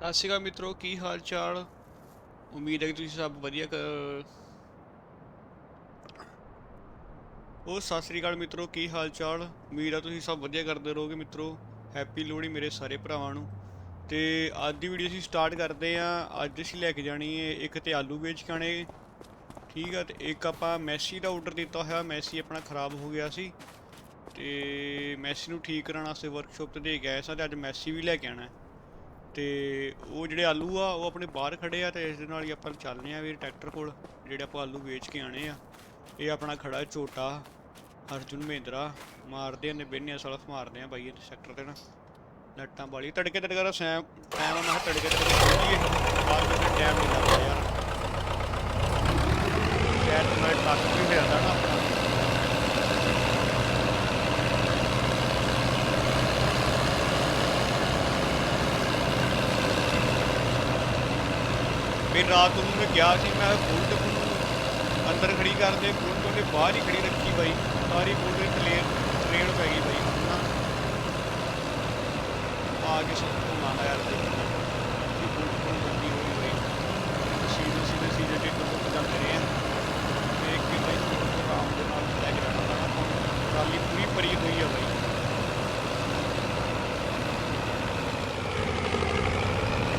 ਸਤਿ ਸ਼੍ਰੀ ਅਕਾਲ ਮਿੱਤਰੋ, ਕੀ ਹਾਲ ਚਾਲ? ਉਮੀਦ ਹੈ ਕਿ ਤੁਸੀਂ ਸਭ ਵਧੀਆ ਕਰ ਉਹ ਸਤਿ ਸ਼੍ਰੀ ਅਕਾਲ ਮਿੱਤਰੋ, ਕੀ ਹਾਲ ਚਾਲ? ਉਮੀਦ ਹੈ ਤੁਸੀਂ ਸਭ ਵਧੀਆ ਕਰਦੇ ਰਹੋਗੇ ਮਿੱਤਰੋ। ਹੈਪੀ ਲੋਹੜੀ ਮੇਰੇ ਸਾਰੇ ਭਰਾਵਾਂ ਨੂੰ। ਤੇ ਅੱਜ ਦੀ ਵੀਡੀਓ ਅਸੀਂ ਸਟਾਰਟ ਕਰਦੇ ਆਂ ਅੱਜ ਅਸੀਂ ਲੈ ਕੇ ਜਾਣੀ ਹੈ ਇੱਕ ਤੇ ਆਲੂ ਵੇਚ ਕੇ ਆਣੇ ਠੀਕ ਆ, ਤੇ ਇੱਕ ਆਪਾਂ ਮੈਸੀ ਦਾ ਆਰਡਰ ਦਿੱਤਾ ਹੋਇਆ। ਮੈਸੀ ਆਪਣਾ ਖਰਾਬ ਹੋ ਗਿਆ ਸੀ। ਤੇ ਮੈਸੀ ਨੂੰ ਠੀਕ ਕਰਾਉਣ ਵਾਸਤੇ ਵਰਕਸ਼ਾਪ ਤੇ ਦੇ ਕੇ ਆਏ ਸਾਂ ਤੇ ਅੱਜ ਮੈਸੀ ਵੀ ਲੈ ਕੇ ਆਣਾ ਹੈ। ਤੇ ਉਹ ਜਿਹੜੇ ਆਲੂ ਆ, ਉਹ ਆਪਣੇ ਬਾਹਰ ਖੜੇ ਆ ਤੇ ਇਸ ਦੇ ਨਾਲ ਹੀ ਆਪਾਂ ਚੱਲਦੇ ਆ ਵੀ ਟਰੈਕਟਰ ਕੋਲ, ਜਿਹੜੇ ਆਪਾਂ ਆਲੂ ਵੇਚ ਕੇ ਆਣੇ ਆ। ਇਹ ਆਪਣਾ ਖੜਾ ਝੋਟਾ, ਅਰਜੁਨ ਮਹਿੰਦਰਾ, ਮਾਰਦੇ ਨੇ ਬੇਨਿਆ ਸਲਫ ਮਾਰਦੇ ਆ ਬਾਈ ਇਹ ਸੈਕਟਰ ਤੇ ਨਾ। ਲੱਟਾਂ ਵਾਲੀ, ਤੜਕੇ ਤੜਕੇ ਦਾ ਸੈਮ ਟਾਈਮ ਆ, ਮੈਂ ਤੜਕੇ ਤੜਕੇ ਪਹੁੰਚੀਏ ਬਾਅਦ ਵਿੱਚ ਟਾਈਮ ਨਹੀਂ ਲੱਗਦਾ ਯਾਰ। ਸ਼ਾਇਦ ਮੈਂ ਟੱਕ ਵੀ ਫਿਰਦਾ ਨਾ। ਫਿਰ ਰਾਤ ਉਹਨੂੰ ਮੈਂ ਕਿਹਾ ਸੀ, ਮੈਂ ਬੁਲਟ ਨੂੰ ਅੰਦਰ ਖੜੀ ਕਰਦੇ ਬੁਲਟ ਉਹਨੇ ਬਾਹਰ ਹੀ ਖੜੀ ਰੱਖੀ ਬਾਈ, ਸਾਰੀ ਬੁਲਟ ਦੀ ਕਲੇਰ ਟ੍ਰੇਨ ਪੈ ਗਈ ਬਾਈ। ਆ ਕੇ ਸਭ ਤੋਂ ਮਾਨਾ ਯਾਰ ਤੇ ਕਿ ਬੁਲਟ ਨੂੰ ਬੰਦੀ ਹੋਈ ਬਾਈ। ਸੀਧੇ ਸੀਧੇ ਸੀਧੇ ਤੇ ਤੋਂ ਜਾਂਦੇ ਰਹੇ ਆ ਦੇਖ ਬਾਈ ਆਰਾਮ ਦੇ ਨਾਲ ਲੈ ਕੇ ਜਾਣਾ ਟਰਾਲੀ ਪੂਰੀ ਭਰੀ ਹੋਈ ਆ ਬਾਈ।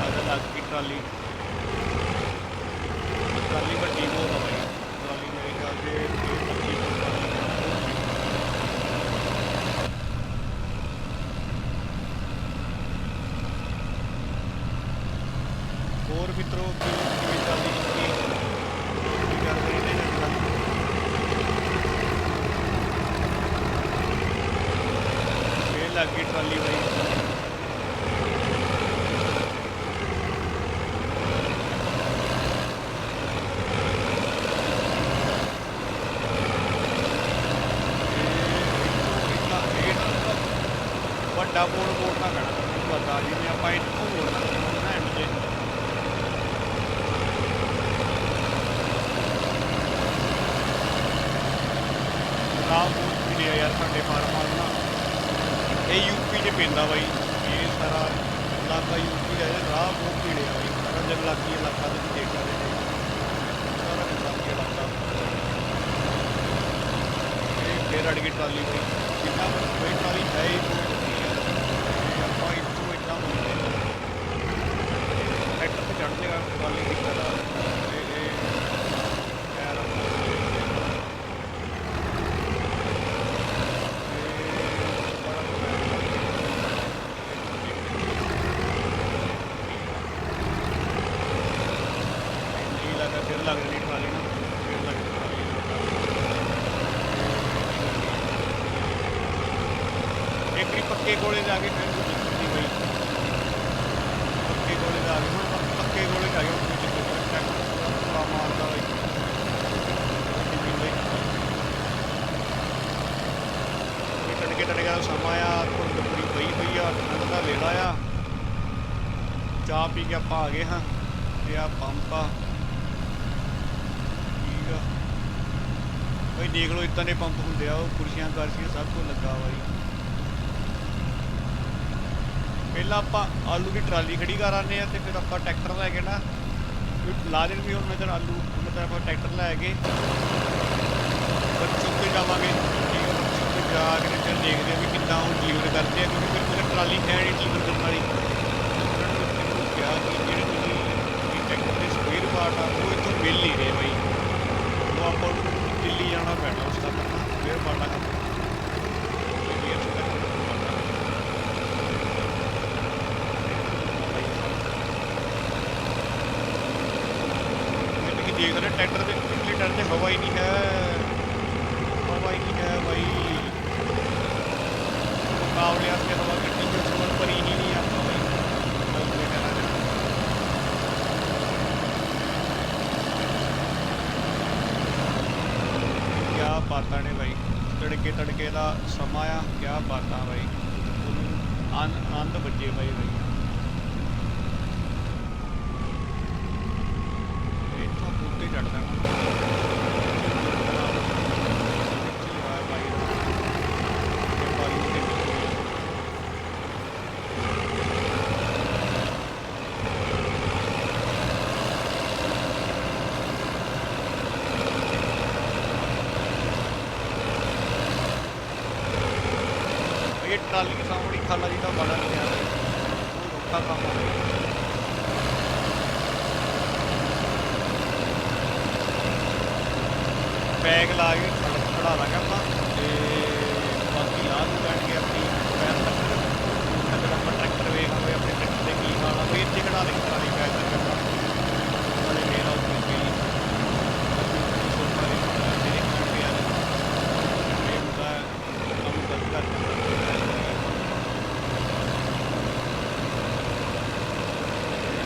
ਆਹ ਲੱਗ ਗਈ ਟਰਾਲੀ। ਟਰਾਲੀ ਵੱਡੀ ਬਹੁਤ ਆ ਬਾਈ ਟਰਾਲੀ ਮੇਰੇ ਖਿਆਲ ਤੇ ਵੀਹ ਪੱਚੀ ਫੁੱਟ ਟਰਾਲੀ ਆ। ਹੋਰ ਮਿੱਤਰੋ ਕੀ ਕਿਵੇਂ ਚੱਲਦੀ ਜ਼ਿੰਦਗੀ ਕੀ ਕਰਦੇ ਇਹਦੇ ਨਾਲ ਫੇਰ ਲੱਗ ਗਈ ਟਰਾਲੀ ਬਾਈ ਵੱਡਾ ਬੋੜ ਬੋੜਨਾ ਪੈਣਾ ਤੁਹਾਨੂੰ ਪਤਾ ਜਿਵੇਂ ਆਪਾਂ ਇੱਥੋਂ ਮੋੜਨਾ ਨਾ ਐਂਡ ਤੇ ਰਾਹ ਬਹੁਤ ਮਿਲਿਆ ਯਾਰ ਸਾਡੇ ਫਾਰਮ ਵਾਲ ਨਾ ਇਹ ਯੂਪੀ 'ਚ ਬਾਈ ਇਹ ਸਾਰਾ ਇਲਾਕਾ ਯੂਪੀ ਦਾ ਹੈ ਰਾਹ ਬਹੁਤ ਮਿਲਿਆ ਬਾਈ ਸਾਰਾ ਜੰਗਲਾਤੀ ਇਲਾਕਾ ਤੁਸੀਂ ਦੇਖ ਸਕਦੇ ਜੀ ਸਾਰਾ ਜੰਗਲਾਤੀ ਇਲਾਕਾ ਇਹ ਫੇਰ ਅੜ ਗਈ ਟਰਾਲੀ ਬਾਈ ਜਿੰਨਾ ਕੋਈ ਟਰਾਲੀ ਹੈ ਹੀ ਬਹੁਤ ਵੱਡੀ ਆ ਤੇ ਆਪਾਂ ਇੱਥੋਂ ਇੱਦਾਂ ਮੁੜਦੇ ਟਰੈਕਟਰ ਤੇ ਚੜ੍ਹਦੇ ਆ ਟਰਾਲੀ ਦਿੱਕਤ ਆ ਇਹ ਇਹ ਟਾਇਰ ਨਹੀਂ ਲੱਗ ਰਹੀ ਟਰਾਲੀ ਨੂੰ। ਫਿਰ ਲੱਗ ਟਰਾਲੀ ਇੱਕ ਵਾਰੀ ਪੱਕੇ ਕੋਲੇ ਜਾ ਕੇ ਫਿਰ ਕੋਈ ਦਿੱਕਤ ਨਹੀਂ ਪਈ। ਪੱਕੇ ਕੋਲੇ ਜਾ ਕੇ ਹੁਣ ਪ- ਪੱਕੇ ਕੋਲੇ ਜਾ ਕੇ ਹੁਣ ਕੋਈ ਦਿੱਕਤ ਨਹੀਂ ਟਰੈਕਟਰ ਪੂਰਾ ਮਾਰਦਾ ਬਈ। ਟੜਕੇ ਟੜਕੇ ਦਾ ਸਮਾਂ ਆ। ਧੁੰਦ ਪੂਰੀ ਪਈ ਪਈ ਆ। ਠੰਡ ਦਾ ਵੇਲਾ ਆ। ਚਾਹ ਪੀ ਕੇ ਆਪਾਂ ਆ ਗਏ ਹਾਂ। ਤੇ ਆ ਪੰਪ ਆ ਠੀਕ ਆ ਬਈ ਦੇਖ ਲਓ, ਇਦਾਂ ਦੇ ਪੰਪ ਹੁੰਦੇ ਆ, ਉਹ ਕੁਰਸੀਆਂ ਕਰਸੀਆਂ ਸਭ ਕੁਝ ਲੱਗਾ ਵਾ ਜੀ। ਪਹਿਲਾਂ ਆਪਾਂ ਆਲੂ ਦੀ ਟਰਾਲੀ ਖੜੀ ਕਰ ਆਨੇ ਆ ਤੇ ਫਿਰ ਆਪਾਂ ਟਰੈਕਟਰ ਲੈ ਕੇ ਨਾ ਲਾ ਦੇਣ ਵੀ ਹੁਣ ਮੈਂ ਆਲੂ ਮਤਲਬ ਆਪਾਂ ਟਰੈਕਟਰ ਲੈ ਕੇ ਬੱਚੋਂ ਤੇ ਜਾਵਾਂਗੇ। ਠੀਕ ਹੈ ਤੇ ਜਾ ਕੇ ਤੇ ਦੇਖਦੇ ਆ ਵੀ ਕਿੱਦਾਂ ਉਹ ਡਿਲੀਵਰ ਕਰਦੇ ਆ, ਕਿਉਂਕਿ ਮੇਰੇ ਟਰਾਲੀ ਹੈ ਨਹੀਂ ਡਿਲੀਵਰ ਕਰਨ ਵਾਲੀ। ਕਿਹਾ ਕਿ ਜਿਹੜੇ ਤੁਸੀਂ ਟਰੈਕਟਰ ਦੇ ਸਪੇਅਰ ਪਾਰਟ ਆ, ਉਹ ਇੱਥੋਂ ਮਿਲ ਨਹੀਂ ਰਹੇ ਬਾਈ। ਉਹ ਆਪਾਂ ਨੂੰ ਦਿੱਲੀ ਜਾਣਾ ਪੈਣਾ ਉਸ ਦਾ ਕਰਨਾ ਸਪੇਅਰ ਪਾਰਟ ਆ ਕੰਮ ਦਿੱਲੀ ਇੱਥੋਂ ਤੱਕ ਕਰਨਾ ਇਹ ਤੁਸੀਂ ਦੇਖ ਰਹੇ ਟਰੈਕਟਰ ਦੇ ਪਿਛਲੇ ਟਾਇਰ ਤੇ ਹਵਾ ਹੀ ਨਹੀਂ ਹੈ ਹਵਾ ਹੀ ਨਹੀਂ ਹੈ ਬਾਈ ਮੁਕਾਬਲੇ ਆਸਤੇ ਹਵਾ ਗੱਡੀ ਵਿੱਚ ਸਵਰ ਪਰ ਹੀ ਨਹੀਂ ਆਪਾਂ ਬਾਈ ਮੁਕਾਬਲੇ ਕਰਾਂ ਦੇ ਕਿਆ ਬਾਤਾਂ ਨੇ ਬਾਈ। ਤੜਕੇ ਤੜਕੇ ਦਾ ਸਮਾਂ ਆ, ਕਿਆ ਬਾਤਾਂ ਬਾਈ। ਆਨ- ਆਨੰਦ ਵੱਜੇ ਬਾਈ ਬਾਈ। ਇੱਥੋਂ ਉੱਤੇ ਚੜਦਾ ਇਹ ਟਰਾਲੀ ਸਾਹਮਣੀ ਖਾਲਾ ਜੀ ਦਾ ਬੜਾ ਲਿਆ ਉਹ ਰੋਕਾ ਕੰਮ ਆ ਬਈ ਬੈਗ ਲਾ ਕੇ ਖੜ- ਖੜਾ ਲਾਂਗੇ ਆਪਾਂ ਤੇ ਬਾਕੀ ਲਾ ਨੂੰ ਜਾਣਗੇ ਆਪਣੀ ਪੈਰ ਤੱਕ ਅਗਰ ਆਪਾਂ ਟਰੈਕਟਰ ਵੇਖ ਵੇਖਦੇ ਆਪਣੇ ਟਰੈਕਟਰ ਦੇ ਕੀ ਹਾਲ ਆ ਫੇਰ ਤੇ ਖੜਾ ਦੇ ਲਈ ਬੈਗ ਤੱਕ ਆਪਾਂ ਨਾਲੇ ਮੇਲ ਆਉਟ ਹੋ ਗਈ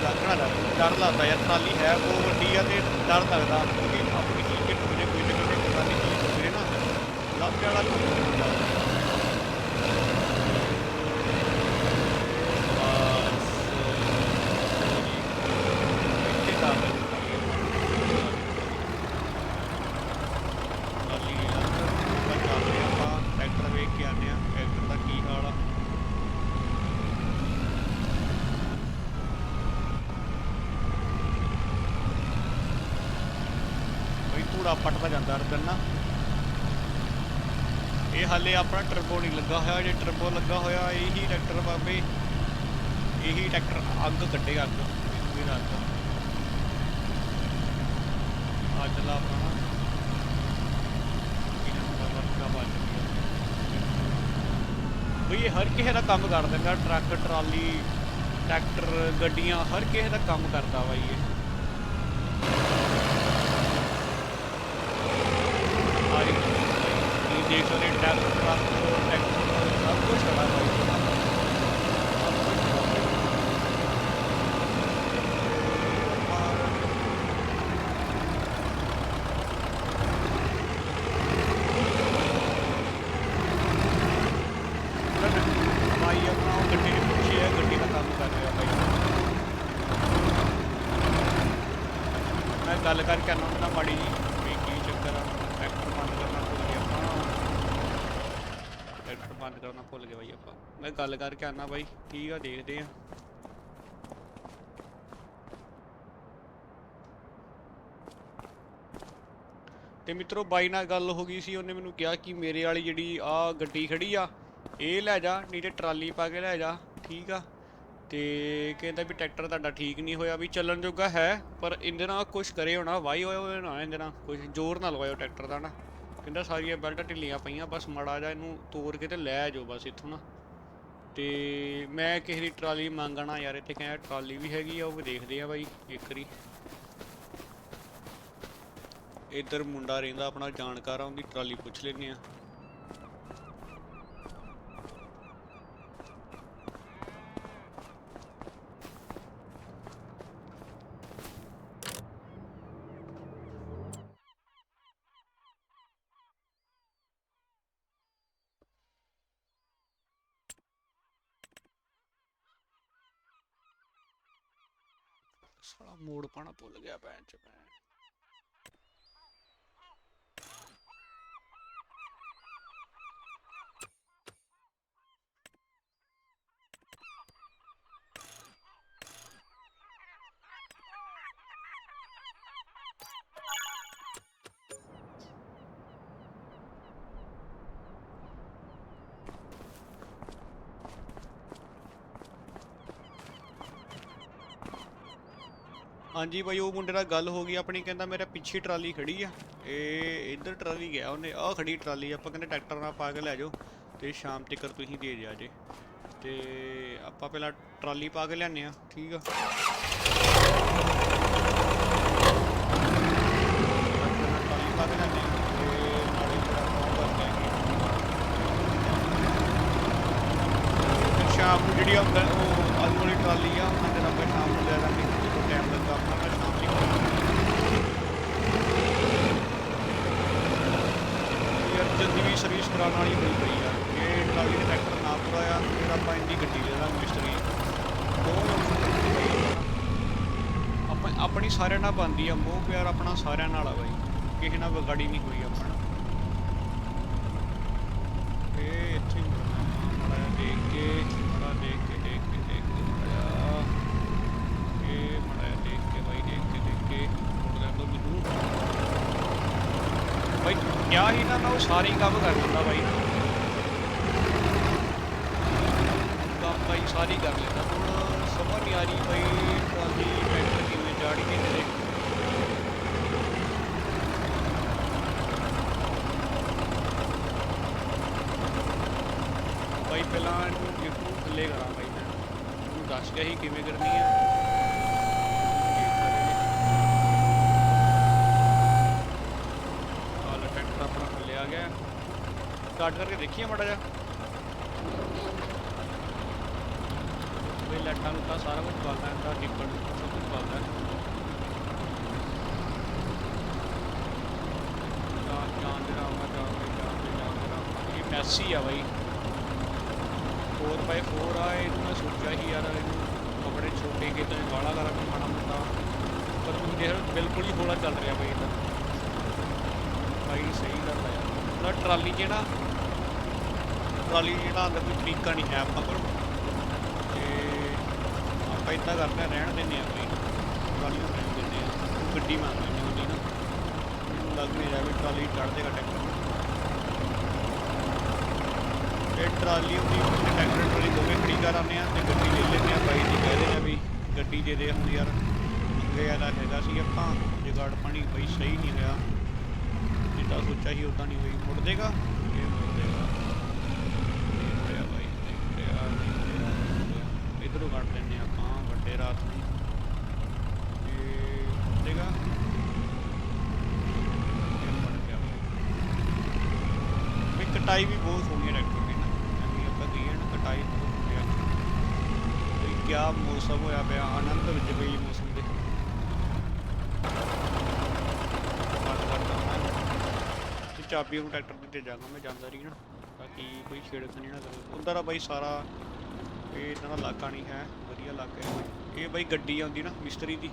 ਡਰ ਡਰ ਲੱਗਦਾ ਯਾਰ, ਟਰਾਲੀ ਹੈ, ਉਹ ਵੱਡੀ ਆ ਤੇ ਡਰ ਲੱਗਦਾ ਕਿਉਂਕਿ ਆਪਣੀ ਚੀਜ਼ ਕਿ ਟੁੱਟੇ ਕੋਈ ਨਾ ਕੋਈ ਟਰਾਲੀ ਚੀਜ਼ ਟੁੱਟੇ ਨਾ ਲੱਭ ਵਾਲਾ ਕੰਮ ਹੁੰਦਾ ਬਸ ਇੱਥੇ ਤਾਂ ਟਰਾਲੀ ਆ ਆਪਾਂ ਚੱਲਦੇ ਹਾਂ ਆਪਾਂ ਟਰੈਕਟਰ ਵੇਖ ਕੇ ਆਉਂਦੇ ਆ ਟਰੈਕਟਰ ਦਾ ਕੀ ਹਾਲ ਆ ਬਈ ਧੂੜਾ ਪੱਟਦਾ ਜਾਂਦਾ ਅੰਦਰ ਨਾ ਇਹ ਹਾਲੇ ਆਪਣਾ ਟਰਬੋ ਨਹੀਂ ਲੱਗਾ ਹੋਇਆ, ਜੇ ਟਰਬੋ ਲੱਗਾ ਹੋਇਆ, ਇਹੀ ਟਰੈਕਟਰ ਬਾਬੇ, ਇਹੀ ਟਰੈਕਟਰ ਅੱਗ ਕੱਢੇਗਾ ਅੱਗ, ਇਹਦੀ ਅੱਗ ਆ ਚੱਲਾ ਆਪਣਾ ਬਈ ਇਹ ਹਰ ਕਿਸੇ ਦਾ ਕੰਮ ਕਰ ਦਿੰਦਾ ਟਰੱਕ, ਟਰਾਲੀ, ਟਰੈਕਟਰ, ਗੱਡੀਆਂ, ਹਰ ਕਿਸੇ ਦਾ ਕੰਮ ਕਰਦਾ ਵਾ ਇਹ ਸਾਰੀ ਇਹ ਦੇਖ ਸਕਦੇ ਟਰੱਕ ਸਭ ਕੁਝ ਖੜਾ ਭਾਈ ਸਭ ਕੁਝ ਖੜਾ ਭਾਈ। ਭਾਈ ਆਪਣਾ ਉਹ ਗੱਡੀ ਦੇ ਪਿੱਛੇ ਹੈ ਗੱਡੀ ਦਾ ਕੰਮ ਕਰ ਰਿਹਾ ਭਾਈ ਮੈਂ ਗੱਲ ਕਰਕੇ ਆਉਣਾ ਹੁੰਦਾ ਮਾੜੀ ਜੀ ਵੀ ਕੀ ਚੱਕਰ ਆ ਟਰੈਕਟਰ ਬੰਦ ਕਰਨਾ ਭੁੱਲ ਗਏ ਆਪਾਂ ਟਰੈਕਟਰ ਬੰਦ ਕਰਨਾ ਭੁੱਲ ਗਏ ਬਾਈ ਆਪਾਂ ਮੈਂ ਗੱਲ ਕਰਕੇ ਆਉਣਾ ਬਾਈ, ਠੀਕ ਆ, ਦੇਖਦੇ ਆ। ਤੇ ਮਿੱਤਰੋ ਬਾਈ ਨਾਲ ਗੱਲ ਹੋ ਗਈ ਸੀ, ਉਹਨੇ ਮੈਨੂੰ ਕਿਹਾ ਕਿ ਮੇਰੇ ਵਾਲੀ ਜਿਹੜੀ ਆ ਗੱਡੀ ਖੜੀ ਆ, ਇਹ ਲੈ ਜਾ, ਨਹੀਂ ਤੇ ਟਰਾਲੀ ਪਾ ਕੇ ਲੈ ਜਾ, ਠੀਕ ਆ। ਤੇ ਕਹਿੰਦਾ ਵੀ ਟਰੈਕਟਰ ਤੁਹਾਡਾ ਠੀਕ ਨਹੀਂ ਹੋਇਆ, ਵੀ ਚੱਲਣ ਜੋਗਾ ਹੈ, ਪਰ ਇਹਦੇ ਨਾਲ ਕੁਝ ਕਰੇ ਹੋਣਾ ਵਾਈ ਹੋਇਆ ਹੋਇਆ ਨਾ ਇਹਦੇ ਨਾਲ ਕੁਝ ਜ਼ੋਰ ਨਾਲ ਲਵਾਇਓ ਟਰੈਕਟਰ ਦਾ ਨਾ। ਕਹਿੰਦਾ ਸਾਰੀਆਂ ਬੈਲਟਾਂ ਢਿੱਲੀਆਂ ਪਈਆਂ, ਬਸ ਮੜਾ ਜਾ ਇਹਨੂੰ ਤੋੜ ਕੇ ਤੇ ਲੈ ਜਾਓ ਬਸ ਇੱਥੋਂ ਨਾ। ਤੇ ਮੈਂ ਕਿਸੇ ਦੀ ਟਰਾਲੀ ਮੰਗਣਾ ਯਾਰ, ਇੱਥੇ ਕਹਿੰਦਾ ਟਰਾਲੀ ਵੀ ਹੈਗੀ ਆ, ਉਹ ਵੀ ਦੇਖਦੇ ਆ ਬਾਈ, ਇੱਕ ਵਾਰੀ। ਇੱਧਰ ਮੁੰਡਾ ਰਹਿੰਦਾ, ਆਪਣਾ ਜਾਣਕਾਰ ਆ, ਉਹਦੀ ਟਰਾਲੀ ਪੁੱਛ ਲੈਨੇ ਆ। ਸਾਲਾ ਮੋੜ ਪਾਣਾ ਭੁੱਲ ਗਿਆ ਭੈਣ ਚ ਮੈਂ। ਹਾਂਜੀ ਬਾਈ ਉਹ ਮੁੰਡੇ ਨਾਲ ਗੱਲ ਹੋ ਗਈ, ਆਪਣੀ ਕਹਿੰਦਾ ਮੇਰੇ ਪਿੱਛੇ ਟਰਾਲੀ ਖੜੀ ਆ। ਇਹ ਇੱਧਰ ਟਰਾਲੀ ਗਿਆ ਉਹਨੇ, ਆਹ ਖੜੀ ਟਰਾਲੀ, ਆਪਾਂ ਕਹਿੰਦੇ ਟਰੈਕਟਰ ਨਾਲ ਪਾ ਕੇ ਲੈ ਜਾਓ ਤੇ ਸ਼ਾਮ ਤੱਕ ਤੁਸੀਂ ਦੇ ਦਿਆ ਜੇ। ਤੇ ਆਪਾਂ ਪਹਿਲਾਂ ਟਰਾਲੀ ਪਾ ਕੇ ਲਿਆਨੇ ਆ ਠੀਕ ਆ? ਟਰਾਲੀ ਪਾ ਕੇ ਲਿਆਨੇ ਆ ਸ਼ਾਮ ਨੂੰ ਜਿਹੜੀ ਹੁੰਦਾ ਉਹ ਆਲੂ ਵਾਲੀ ਟਰਾਲੀ ਆ, ਉਹਨਾਂ ਦੇ ਆਪਾਂ ਸ਼ਾਮ ਨੂੰ ਲੈ ਦਾਂਗੇ ਜਦੋਂ ਟਾਈਮ ਲੱਗਾ ਆਪਾਂ ਮੈਂ ਸ਼ਾਮ ਨੂੰ ਯਾਰ ਜਲਦੀ ਵੀ ਸਰਵਿਸ ਕਰਾਉਣ ਵਾਲੀ ਹੋਈ ਪਈ ਆ। ਇਹ ਟਰਾਲੀ ਦੇ ਟਰੈਕਟਰ ਨਾ ਪੂਰਾ ਆ ਫਿਰ ਆਪਾਂ ਇੰਨੀ ਗੱਡੀ ਲੈ ਲਾਂਗੇ ਮਿਸਤਰੀ ਆਪਾਂ ਆਪਣੀ ਸਾਰਿਆਂ ਨਾਲ ਬਣਦੀ ਆ ਮੋਹ ਪਿਆਰ ਆਪਣਾ ਸਾਰਿਆਂ ਨਾਲ ਆ ਬਾਈ। ਕਿਸੇ ਨਾਲ ਵਿਗਾੜੀ ਨਹੀਂ ਹੋਈ ਕਿਹਾ ਸੀ ਨਾ ਮੈਂ ਉਹ ਸਾਰੇ ਕੰਮ ਕਰ ਦਿੰਦਾ ਬਾਈ। ਕੰਮ ਬਾਈ ਸਾਰੇ ਕਰ ਲੈਂਦਾ। ਹੁਣ ਸਮਝ ਨਹੀਂ ਆ ਰਹੀ ਬਾਈ। ਸਟਾਰਟ ਕਰਕੇ ਦੇਖੀਏ ਮਾੜਾ ਜਿਹਾ। ਬਈ ਲੈਟਾਂ ਲੁੱਟਾਂ ਸਾਰਾ ਕੁਝ ਚੱਲਦਾ ਹੈ ਤਾਂ ਟਿਕਟ ਸਭ ਕੁਝ ਚੱਲਦਾ ਹੈ ਜਾਨ ਜਾਨ ਦੇ ਰਾਮ ਨਾਲ ਜਾਨ ਦੇ ਜਾਨ ਦੇ ਜਾਨ ਦੇ ਰਾਮ ਇਹ ਮੈਸੀ ਆ ਬਾਈ। 4x4 ਆ, ਇਹਨੂੰ ਮੈਂ ਸੋਚਿਆ ਸੀ ਯਾਰ, ਇਹਨੂੰ ਕੱਪੜੇ ਛੋਟੇ ਕਿਤੇ ਵਾਲਾ ਕਰਾਂ ਮੈਂ ਮਾੜਾ ਮੋਟਾ। ਪਰ ਮੈਨੂੰ ਦੇਖ, ਬਿਲਕੁਲ ਹੀ ਹੌਲਾ ਚੱਲ ਰਿਹਾ ਬਾਈ ਇਹਦਾ। ਬਾਈ ਸਹੀ ਗੱਲ ਆ ਯਾਰ। ਨਾ ਟਰਾਲੀ 'ਚ ਨਾ ਟਰਾਲੀ ਜਿਹੜਾ ਅੰਦਰ ਕੋਈ ਤਰੀਕਾ ਨਹੀਂ ਹੈ ਆਪਾਂ ਕੋਲ। ਤੇ ਆਪਾਂ ਇਦਾਂ ਕਰਦੇ ਹਾਂ, ਰਹਿਣ ਦਿੰਦੇ ਆ ਬਈ। ਟਰਾਲੀ ਨੂੰ ਰਹਿਣ ਦਿੰਦੇ ਆ ਗੱਡੀ ਮੰਗ ਲੈਂਦੇ ਹੁੰਦੀ ਨਾ। ਮੈਨੂੰ ਲੱਗ ਨਹੀਂ ਰਿਹਾ ਵੀ ਟਰਾਲੀ ਚੜ ਜਾਏਗਾ ਟਰੈਕਟਰ ਇਹ ਟਰਾਲੀ ਹੁੰਦੀ ਟਰੈਕਟਰ ਟਰਾਲੀ ਦੋਵੇਂ ਖੜੀ ਕਰਾਉਂਦੇ ਆ ਤੇ ਗੱਡੀ ਲੈ ਲੈਂਦੇ ਆ ਬਾਈ ਜੀ ਕਹਿੰਦੇ ਆ ਵੀ ਗੱਡੀ ਦੇ ਦੇ ਹੁਣ ਯਾਰ। ਮੰਗੇ ਦਾ ਹੈਗਾ ਸੀ ਆਪਾਂ। ਜਗਾੜ ਪਾਣੀ ਬਈ ਸਹੀ ਨਹੀਂ ਰਿਹਾ। ਜਿੱਦਾਂ ਸੋਚਿਆ ਸੀ ਉਦਾਂ ਨਹੀਂ ਹੋਈ ਮੁੜ ਦੇਗਾ ਇਹ ਮੁੜ ਦੇਗਾ ਨਹੀਂ ਮੁੜਿਆ ਬਾਈ ਨਹੀਂ ਮੁੜਿਆ ਨਹੀਂ ਮੁੜਿਆ ਨਹੀਂ ਮੁੜਿਆ ਇਧਰੋਂ ਕੱਢ ਲੈਂਦੇ ਆ ਆਪਾਂ ਵੱਡੇ ਰਾਤ ਨੂੰ ਇਹ ਮੁੜ ਦੇਗਾ ਇਹ ਮੁੜ ਗਿਆ ਬਾਈ ਵੀ ਕਟਾਈ ਵੀ ਬਹੁਤ ਸੋਹਣੀ ਹੈ ਟਰੈਕਟਰ ਦੀ ਨਾ ਜਿਵੇਂ ਆਪਾਂ ਕਹੀਏ ਨਾ ਕਟਾਈ ਬਹੁਤ ਵਧੀਆ ਕੋਈ ਕਿਆ ਮੌਸਮ ਹੋਇਆ ਪਿਆ ਆਨੰਦ ਵਿੱਚ ਬਈ ਮੌਸਮ ਦੇ ਬੰਦ ਕਰਦਾ ਮੈਂ ਤੇ ਚਾਬੀ ਨੂੰ ਟਰੈਕਟਰ ਤੇ ਦੇ ਜਾਗਾ ਮੈਂ ਜਾਂਦਾ ਰਹੀ ਨਾ। ਤਾਂ ਕਿ ਕੋਈ ਛੇੜਖਾਨੀ ਨਾ ਕਰੇ ਉਧਰ ਆ ਬਾਈ ਸਾਰਾ, ਇਹ ਇਹਨਾਂ ਦਾ ਇਲਾਕਾ ਨਹੀਂ ਹੈ, ਵਧੀਆ ਇਲਾਕਾ ਹੈ। ਬਾਈ। ਇਹ ਬਾਈ ਗੱਡੀ ਆਉਂਦੀ ਨਾ, ਮਿਸਤਰੀ ਦੀ।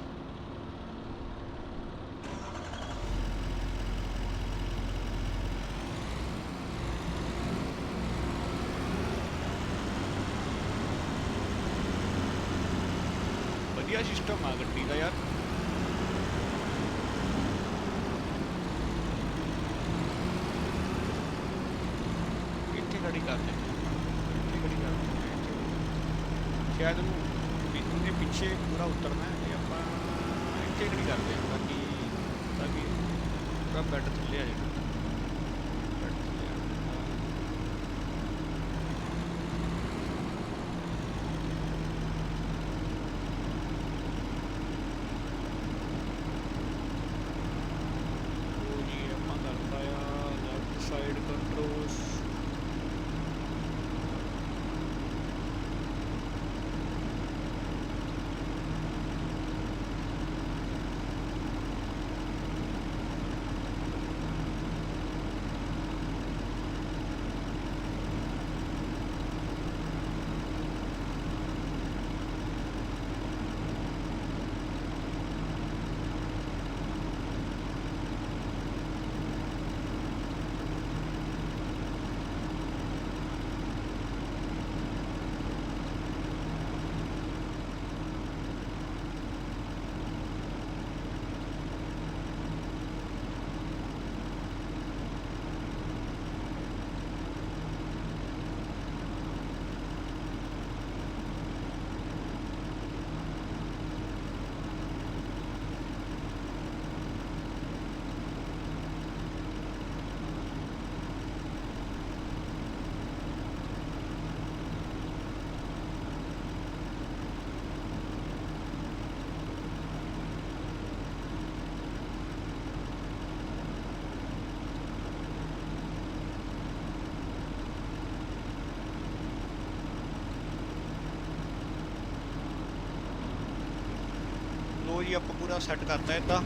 ਪੂਰਾ ਸੈੱਟ ਕਰਤਾ ਇਦਾਂ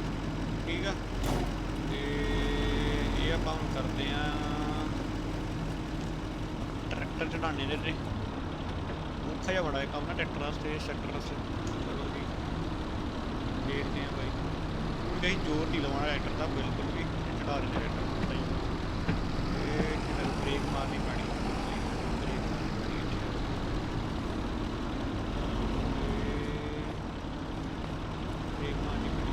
ਠੀਕ ਆ? ਤੇ ਇਹ ਆਪਾਂ ਹੁਣ ਕਰਦੇ ਆ ਟਰੈਕਟਰ ਚੜਾਣੇ ਦੇ ਤੇ ਔਖਾ ਜਿਹਾ ਬੜਾ ਕੰਮ ਨਾ, ਟਰੈਕਟਰ ਵਾਸਤੇ ਸੈਕਟਰ ਵਾਸਤੇ। ਚਲੋ ਜੀ। ਦੇਖਦੇ ਆ ਬਾਈ। ਹੁਣ ਕਹੀਂ ਜ਼ੋਰ ਨਹੀਂ ਲਵਾਉਣਾ ਟਰੈਕਟਰ ਦਾ, ਬਿਲਕੁਲ ਵੀ। ਚੜਾ ਰਹੇ ਟਰੈਕਟਰ ਨੂੰ। ਬ੍ਰੇਕ ਮਾਰਨੀ ਪੈਣੀ ਬ੍ਰੇਕ ਮਾਰਨੀ ਪੈਣੀ ਇੱਥੇ। ਇਹ ਬ੍ਰੇਕ ਮਾਰਨੀ ਪੈਣੀ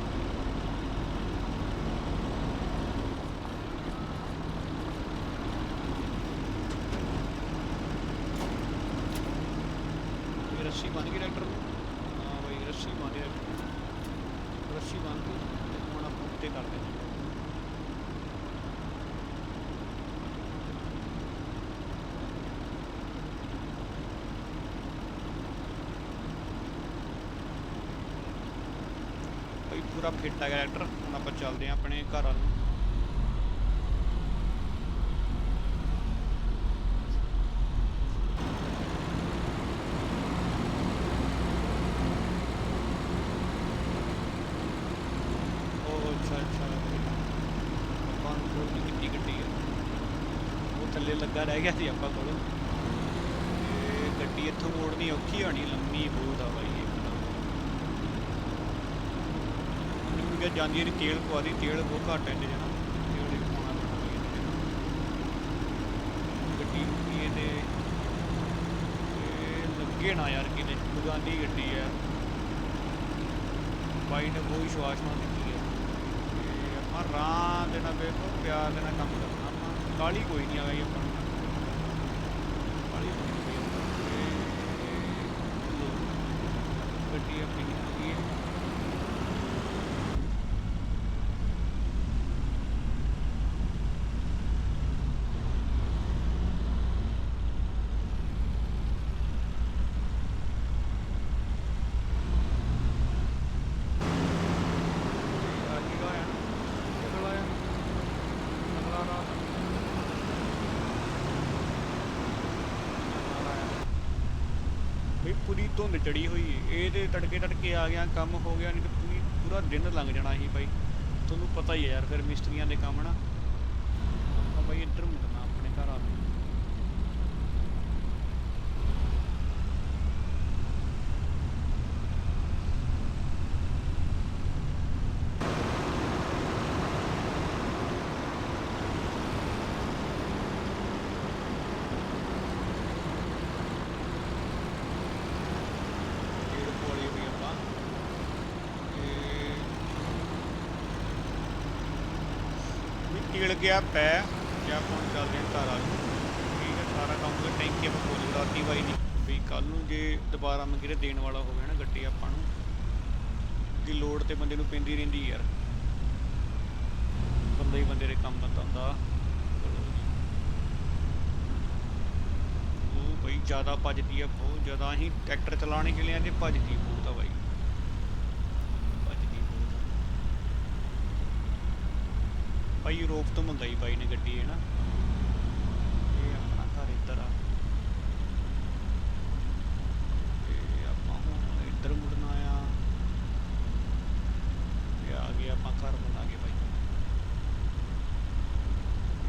ਰੱਸੀ ਬੰਨ ਗਈ ਟਰੈਕਟਰ ਨੂੰ ਹਾਂ ਬਾਈ ਰੱਸੀ ਬੰਨ ਟਰੈਕਟਰ ਨੂੰ ਰੱਸੀ ਬੰਨ ਕੇ ਤੇ ਹੁਣ ਆਪਾਂ ਉੱਤੇ ਕਰ ਦੇਣਾ ਭਾਈ ਪੂਰਾ ਫਿੱਟ ਆ ਗਿਆ ਹੁਣ ਆਪਾਂ ਚੱਲਦੇ ਆਂ ਆਪਣੇ ਘਰ ਵੱਲ। ਨੂੰ ਉਹ ਅੱਛਾ ਅੱਛਾ ਆਪਾਂ ਨੂੰ ਕੋਲ ਕਿੰਨੀ ਗੱਡੀ ਆ ਉਹ ਥੱਲੇ ਲੱਗਾ ਰਹਿ ਗਿਆ ਸੀ ਆਪਾਂ ਕੋਲ ਤੇ ਗੱਡੀ ਇੱਥੋਂ ਮੋੜਨੀ ਔਖੀ ਹੋਣੀ ਲੰਮੀ ਬਹੁਤ ਆ ਬਾਈ ਇਹ ਤਾਂ। ਮੈਨੂੰ ਕਿਹਾ ਜਾਂਦੀ ਨਹੀਂ ਤੇਲ ਪਵਾ ਦੀ ਤੇਲ ਬਹੁਤ ਘੱਟ ਹੈ ਜਣਾ ਤੇਲ ਗੱਡੀ ਰੁਕੀ ਇਹਦੇ ਲੱਗੇ ਨਾ ਯਾਰ ਕਿਤੇ ਦੁਗਾਨੀ ਗੱਡੀ ਹੈ। ਬਾਈ ਨੇ ਬਹੁਤ ਵਿਸ਼ਵਾਸ ਨਾਲ ਦਿੱਤੀ ਹੈ। ਤੇ ਆਪਾਂ ਰਾਂ ਦੇਣਾ ਨਾਲ ਵੇਖੋ ਪਿਆਰ ਦੇਣਾ ਕੰਮ ਕਰਨਾ। ਆਪਾਂ ਕਾਲੀ ਕੋਈ ਨਹੀਂ ਆ ਗਈ ਆਪਾਂ ਨੂੰ ਕਾਹਲੀ ਕੋਈ ਨਹੀਂ ਆਪਾਂ ਨੂੰ। ਤੇ ਲਓ, ਗੱਡੀ ਆਪਣੀ ਨਿਕਲ ਗਈ ਹੈ ਅੱਜ ਹੀ ਲਾਇਆ ਕਿਹੜਾ ਲਾਇਆ ਅਗਲਾ ਰਾਤ ਵੀ ਪੂਰੀ ਧੁੰਦ ਚੜੀ ਹੋਈ। ਇਹ ਤੇ ਤੜਕੇ ਤੜਕੇ ਆ ਗਿਆ, ਕੰਮ ਹੋ ਗਿਆ, ਨਹੀਂ ਤੇ ਪੂਰੀ, ਪੂਰਾ ਦਿਨ ਲੰਘ ਜਾਣਾ ਸੀ ਬਾਈ। ਤੁਹਾਨੂੰ ਪਤਾ ਹੀ ਹੈ ਯਾਰ, ਫਿਰ ਮਿਸਤਰੀਆਂ ਦੇ ਕੰਮ ਨਾ। ਆਪਾਂ ਬਾਈ ਇੱਧਰ ਮੁੜਨਾ, ਆਪਣੇ ਘਰ ਆ ਨੂੰ ਡੇਢ ਪੌੜੀ ਵੀ ਆਪਾਂ ਤੇ ਵੀ ਟਿਲ ਗਿਆ ਪੈ। ਤੇ ਹੁਣ ਚੱਲਦੇ ਹਾਂ ਘਰ ਆ ਨੂੰ। ਠੀਕ ਹੈ, ਸਾਰਾ ਕੰਮ ਦਾ ਟੈਂਕੀ ਆਪਾਂ ਖੋਲ ਰਾਤੀ ਬਾਈ ਦੀ ਵੀ ਕੱਲ ਨੂੰ ਜੇ ਦੁਬਾਰਾ ਮੰਗੀਰੇ ਦੇਣ ਵਾਲਾ ਹੋਵੇ ਨਾ ਗੱਡੀ ਆਪਾਂ ਨੂੰ, ਦੀ ਲੋੜ ਤੇ ਬੰਦੇ ਨੂੰ ਪੈਂਦੀ ਰਹਿੰਦੀ ਯਾਰ। ਬੰਦਾ ਹੀ ਬੰਦੇ ਦੇ ਕੰਮ ਬੰਦਾ ਹੁੰਦਾ। ਉਹ ਬਈ ਜ਼ਿਆਦਾ ਭੱਜਦੀ ਆ, ਬਹੁਤ ਜ਼ਿਆਦਾ। ਅਸੀਂ ਟਰੈਕਟਰ ਚਲਾਣੇ ਕੇ ਲਈ ਤੇ ਭੱਜਦੀ ਬਹੁਤ ਆ ਬਾਈ ਭੱਜਦੀ ਬਹੁਤ ਆ ਭਾਈ ਰੋਕ ਤੋਂ ਮੰਗਾਈ ਬਾਈ ਨੇ ਗੱਡੀ ਹੈ ਨਾ ਇਹ ਆਪਣਾ ਘਰ ਇੱਧਰ ਆ ਤੇ ਆਪਾਂ ਹੁਣ ਇੱਧਰ ਮੁੜਨਾ ਆ ਤੇ ਆ ਗਏ ਆਪਾਂ ਘਰ ਬਣਾ ਕੇ ਬਾਈ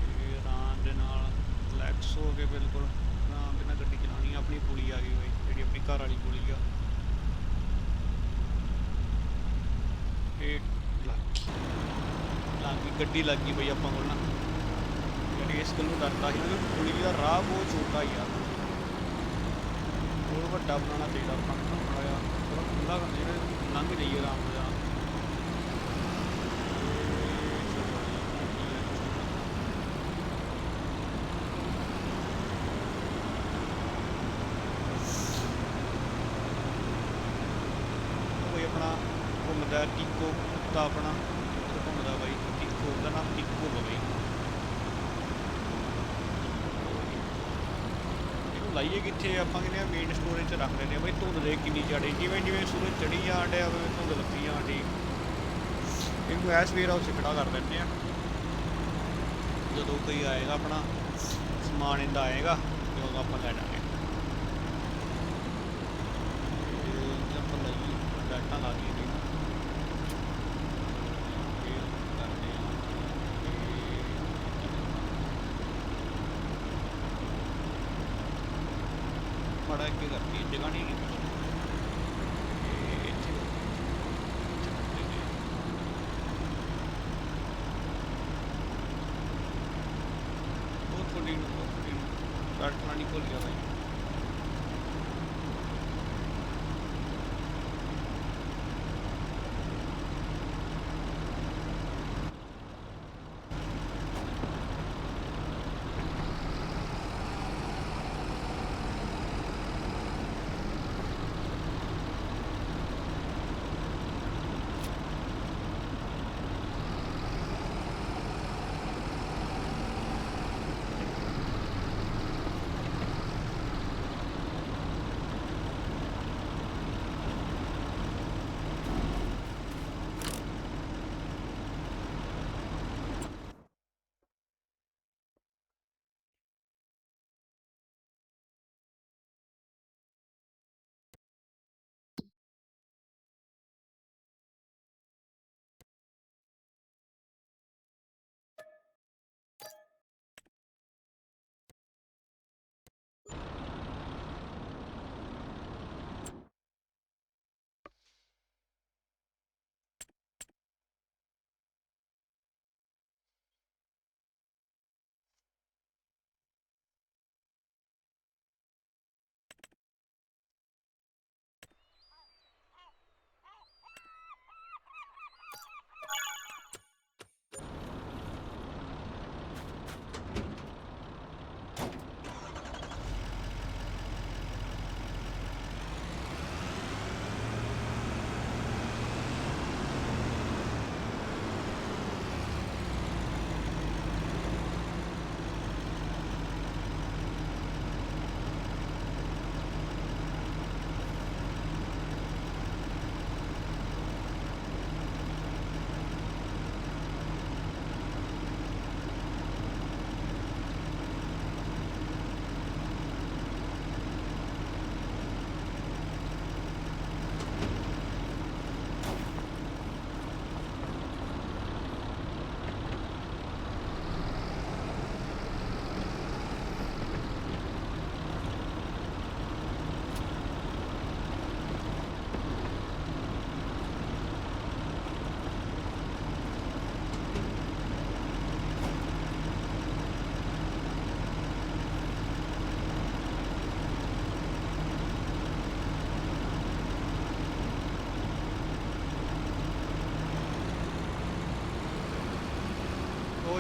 ਤੇ ਆਰਾਮ ਦੇ ਨਾਲ ਰਿਲੈਕਸ ਹੋ ਕੇ ਬਿਲਕੁਲ ਆਰਾਮ ਦੇ ਨਾਲ ਗੱਡੀ ਚਲਾਉਣੀ ਆ। ਆਪਣੀ ਪੁਲੀ ਆ ਗਈ ਬਾਈ ਜਿਹੜੀ ਆਪਣੀ ਘਰ ਵਾਲੀ ਪੁਲੀ ਆ ਇਹ ਲੱਗ ਗਈ ਲੱਗ ਗਈ ਗੱਡੀ ਲੱਗ ਗਈ ਬਈ ਆਪਾਂ ਕੋਲ ਨਾ। ਜਿਹੜੀ ਇਸ ਗੱਲ ਨੂੰ ਡਰਦਾ ਸੀ ਨਾ ਕਿ ਦਾ ਰਾਹ ਬਹੁਤ ਛੋਟਾ ਹੀ ਆ। ਹੋਰ ਵੱਡਾ ਬਣਾਉਣਾ ਚਾਹੀਦਾ ਆਪਾਂ ਨੂੰ ਥੋੜਾ ਜਿਹਾ ਥੋੜਾ ਖੁੱਲਾ ਕਰ ਜਿਹੜਾ ਲੰਘ ਜਾਈਏ ਆਰਾਮ ਨਾਲ ਕੋਈ ਆਪਣਾ ਘੁੰਮਦਾ ਟਿੱਕੋ ਕੁੱਤਾ ਆਪਣਾ ਉੱਧਰ ਘੁੰਮਦਾ ਬਾਈ ਟਿੱਕੋ ਉਹਦਾ ਨਾਮ ਟਿੱਕੋ ਵਾ ਬਾਈ ਇੱਥੇ ਆਪਾਂ ਕਹਿੰਦੇ ਆ ਮੇਨ ਸਟੋਰੇਜ 'ਚ ਰੱਖ ਲੈਂਦੇ ਆ ਬਾਈ ਧੁੰਦ ਦੇ ਕਿੰਨੀ ਚੜੀ ਜਿਵੇਂ ਜਿਵੇਂ ਸੂਰਜ ਚੜੀ ਜਾਣ ਡਿਆ ਉਵੇਂ ਧੁੰਦ ਲੱਗੀ ਜਾਣ ਡਈ ਇਹਨੂੰ ਐਸ ਵੇਅਰ ਹਾਊਸ 'ਚ ਖੜਾ ਕਰ ਦਿੰਦੇ ਆ। ਜਦੋਂ ਕੋਈ ਆਏਗਾ ਆਪਣਾ, ਸਮਾਨ ਇਹਦਾ ਆਏਗਾ, ਤੇ ਉਦੋਂ ਆਪਾਂ ਲੈ ਜਾਵਾਂਗੇ।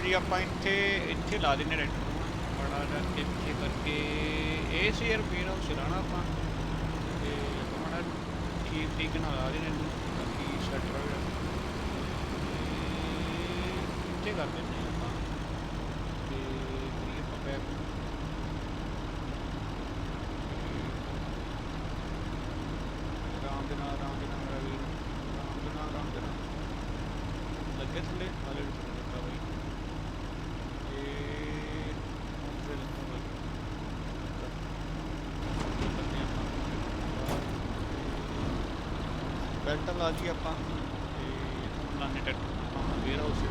ਜੀ, ਆਪਾਂ ਇੱਥੇ ਇੱਥੇ ਲਾ ਦਿੰਨੇ ਰੈਂਟ। ਨੂੰ ਬੜਾ ਜਿਹਾ ਇੱਥੇ ਕਰਕੇ ਇਹ ਸੀ ਯਾਰ ਫੇਰ ਹਾਊਸ ਚਲਾਣਾ ਆਪਾਂ। ਤੇ ਬੜਾ ਠੀਕ ਠੀਕ ਨਾਲ ਲਾ ਦਿੰਨੇ ਇਹਨੂੰ, ਬਾਕੀ ਸੈਟ ਹੋ ਗਿਆ ਇੱਥੇ ਕਰ ਦਿੰਨੇ ਆਪਾਂ। ਤੇ ਕਰੀਏ ਆਪਾਂ ਬੈਕ ਰਾਮ ਦੇ ਨਾਲ ਰਾਮ ਦੇ ਨਾਲ ਮੇਰਾ ਵੀਰ ਰਾਮ ਦੇ ਨਾਲ ਰਾਮ ਦੇ ਨਾਲ। ਲੱਗੇ ਥੱਲੇ, ਹਾਲੇ ਵੀ ਥੱਲੇ ਲੱਗਾ ਬਾਈ ਇਹ ਹੁਣ ਫਿਰ ਲੱਗਾ ਬਾਈ ਬੈਲਟ ਲਾ ਜੀ ਆਪਾਂ। ਤੇ ਹੁਣ ਲਾਣੇ ਟਰੈਕਟਰ ਆਪਾਂ ਵੇਅਰ ਹਾਊਸ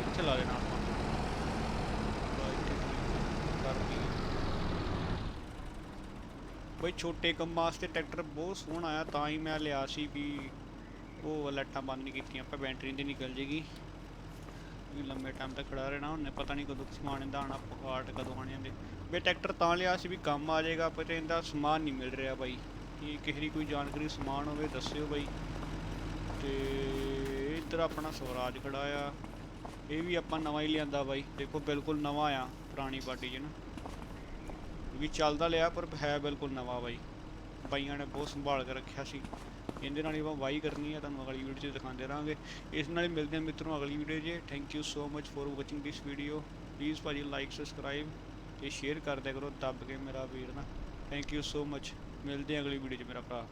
ਇੱਥੇ ਲਾ ਦੇਣਾ ਆਪਾਂ। ਬਾ ਇੱਥੇ ਕਰ ਦਈਏ ਬਈ ਛੋਟੇ ਕੰਮਾਂ ਵਾਸਤੇ ਟਰੈਕਟਰ ਬਹੁਤ ਸੋਹਣਾ ਆਇਆ ਤਾਂ ਹੀ ਮੈਂ ਲਿਆ ਸੀ ਵੀ ਉਹ ਲਾਈਟਾਂ ਬੰਦ ਨਹੀਂ ਕੀਤੀਆਂ, ਆਪਾਂ ਬੈਟਰੀ ਦੀ ਨਿਕਲ ਜੇਗੀ। ਵੀ ਲੰਮੇ ਟਾਈਮ ਤੱਕ ਖੜਾ ਰਹਿਣਾ, ਉਹਨੇ ਪਤਾ ਨਹੀਂ ਕਦੋਂ ਸਮਾਨ ਇਹਦਾ ਆਣਾ ਪਕਾਟ ਕਦੋਂ ਆਣੇ ਇਹਦੇ ਵੀ ਟਰੈਕਟਰ ਤਾਂ ਲਿਆ ਸੀ ਵੀ ਕੰਮ ਆ ਜਾਏਗਾ ਪਰ ਇਹਦਾ ਸਮਾਨ ਨਹੀਂ ਮਿਲ ਰਿਹਾ ਬਾਈ। ਇਹ ਕਿਸੇ ਦੀ ਕੋਈ ਜਾਣਕਾਰੀ ਸਮਾਨ ਹੋਵੇ, ਦੱਸਿਓ ਬਾਈ। ਤੇ ਇੱਧਰ ਆਪਣਾ ਸਵਰਾਜ ਖੜਾ ਆ। ਇਹ ਵੀ ਆਪਾਂ ਨਵਾਂ ਹੀ ਲਿਆਂਦਾ ਬਾਈ। ਦੇਖੋ ਬਿਲਕੁਲ ਨਵਾਂ ਆ, ਪੁਰਾਣੀ ਪਾਰਟੀ 'ਚ ਵੀ ਚੱਲਦਾ ਲਿਆ, ਪਰ ਹੈ ਬਿਲਕੁਲ ਨਵਾਂ ਬਾਈ। ਬਾਈਆਂ ਨੇ ਬਹੁਤ ਸੰਭਾਲ ਕੇ ਰੱਖਿਆ ਸੀ। ਇਹਦੇ ਨਾਲ ਹੀ ਆਪਾਂ ਵਾਈ ਕਰਨੀ ਹੈ ਤੁਹਾਨੂੰ ਅਗਲੀ ਵੀਡੀਓ 'ਚ ਦਿਖਾਉਂਦੇ ਰਹਾਂਗੇ। ਇਸ ਨਾਲ ਹੀ ਮਿਲਦੇ ਹਾਂ ਮਿੱਤਰੋਂ ਅਗਲੀ ਵੀਡੀਓ 'ਚ। Thank you so much for watching this video please ਭਾਜੀ ਲਾਈਕ ਸਬਸਕ੍ਰਾਈਬ ਤੇ ਸ਼ੇਅਰ ਕਰ ਕਰੋ, ਦੱਬ ਕੇ ਮੇਰਾ ਵੀਰ ਨਾ ਥੈਂਕ ਯੂ ਸੋ ਮਚ ਮਿਲਦੇ ਹਾਂ ਅਗਲੀ ਵੀਡੀਓ 'ਚ, ਮੇਰਾ ਭਰਾ।